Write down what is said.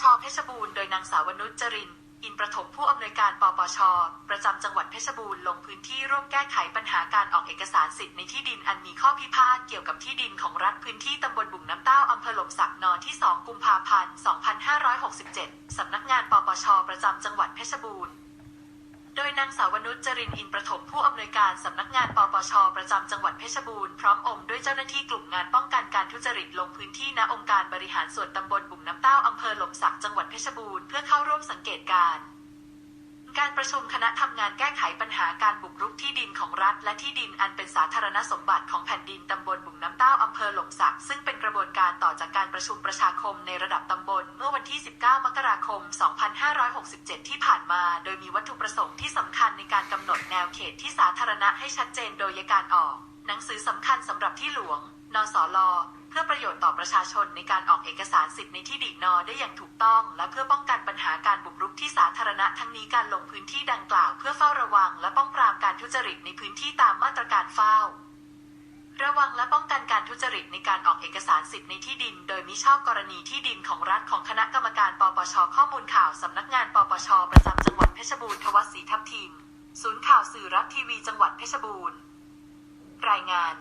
ชเพชรบูรณ์โดยนางสาวนุชจริน อินประถมผู้อำนวยการปปช ประจำจังหวัดเพชรบูรณ์ลงพื้นที่ร่วมแก้ไขปัญหาการออกเอกสารสิทธิ์ในที่ดินอันมีข้อพิพาทเกี่ยวกับที่ดินของรัฐพื้นที่ตำบลบุ่งน้ำเต้าอำเภอหลมสักนอที่ 2 กุมภาพันธ์ 2567 สำนักงานปปช ประจำจังหวัดเพชรบูรณ์โดยนางสาวนุชจรินอินประถมผู้อำนวยการสำนักงานปปช ประจำจังหวัดเพชรบูรณ์พร้อมองค์ด้วยเจ้าหน้าที่กลุ่มงานป้องกันการทุจริตลงพื้นที่ณองค์การบริหารส่วนตำบลบุ่งน้ำเต้า ชบูรณ์เพื่อเข้าร่วมสังเกตการณ์การประชุมคณะทำงานแก้ไขปัญหาการบุกรุกที่ดินของรัฐ และที่ดินอันเป็นสาธารณสมบัติของแผ่นดินตำบลบุ่งน้ำเต้าอำเภอหลมสัก ซึ่งเป็นกระบวนการต่อจากการประชุมประชาคมในระดับตำบล เมื่อวันที่ 19 มกราคม 2567 ที่ผ่านมา โดยมีวัตถุประสงค์ที่สำคัญในการกำหนดแนวเขตที่สาธารณะให้ชัดเจนโดยการออก หนังสือสำคัญสำหรับที่หลวง นสล เพื่อประโยชน์ต่อประชาชนในการออกเอกสารสิทธิ์ในที่ดินนอได้อย่างถูกต้อง และเพื่อป้องกันปัญหาการบุกรุกที่สาธารณะทั้งนี้การลงพื้นที่ดังกล่าว เพื่อเฝ้าระวัง และป้องปรามการทุจริตในพื้นที่ตามมาตรการเฝ้า ระวังและป้องกันการทุจริตในการออกเอกสารสิทธิ์ในที่ดิน โดยมิชอบกรณีที่ดินของรัฐของคณะกรรมการปปชข้อมูลข่าวสำนักงานปปชประจำจังหวัดเพชรบูรณ์ทวัศศรีทัพทิมศูนย์ข่าวสื่อรัฐทีวีจังหวัดเพชรบูรณ์ รายงาน